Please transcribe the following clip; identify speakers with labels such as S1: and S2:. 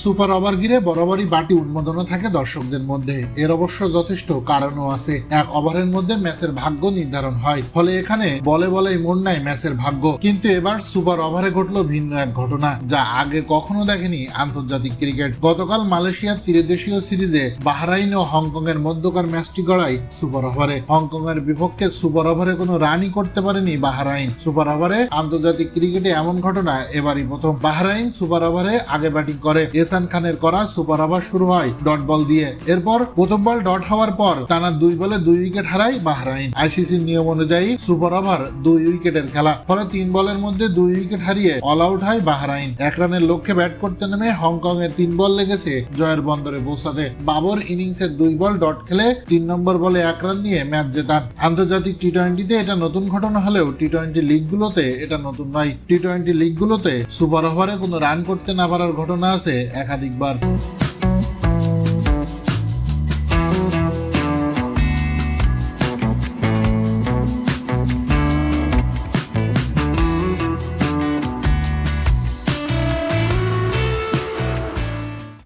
S1: Super over ঘিরে বরাবরই বাটি উন্মোদনও থাকে দর্শকদের মধ্যে। এর অবশ্য যথেষ্ট কারণও আছে। এক ওভারের মধ্যে ম্যাচের ভাগ্য নির্ধারণ হয়। ফলে এখানে বলে বলেই মন নাই ম্যাচের ভাগ্য। কিন্তু এবার সুপার ওভারে ঘটলো ভিন্ন এক ঘটনা, যা আগে কখনো দেখেনি আন্তর্জাতিক ক্রিকেট। গতকাল মালয়েশিয়ার ত্রিদেশীয় সিরিজে বাহরাইন ও হংকং এর মধ্যকার ম্যাচটি গড়ায় সুপার ওভারে। হংকং এর বিপক্ষে সুপার ওভারে কোনো রানই করতে পারেনি বাহরাইন। সুপার ওভারে আন্তর্জাতিক ক্রিকেটে এমন ঘটনা এবারই প্রথম। বাহরাইন সুপার ওভারে আগে ব্যাটিং করে। এসান খানের করা সুপার ওভার শুরু হয় ডট বল দিয়ে। এরপর প্রথম বল ডট হওয়ার পর টানা দুই বলে দুই উইকেট হারায় বাহরাইন। আইসিসির নিয়ম অনুযায়ী সুপার ওভার দুই উইকেটের খেলা। ফলে তিন বলের মধ্যে দুই উইকেট হারিয়ে অল আউট হয় বাহরাইন। এক রানের লক্ষ্যে ব্যাট করতে নেমে হংকং এর তিন বল লেগেছে জয়ের বন্দরে পৌঁছাতে। বাবর ইনিংসের দুই বল ডট খেলে তিন নম্বর বলে এক রান নিয়ে ম্যাচ জেতান। আন্তর্জাতিক টি টোয়েন্টিতে এটা নতুন ঘটনা হলেও টি টোয়েন্টি লিগগুলোতে এটা নতুন নয়। টি টোয়েন্টি লিগগুলোতে সুপার ওভারে কোনো রান করতে না পারার ঘটনা আছে একাধিকবার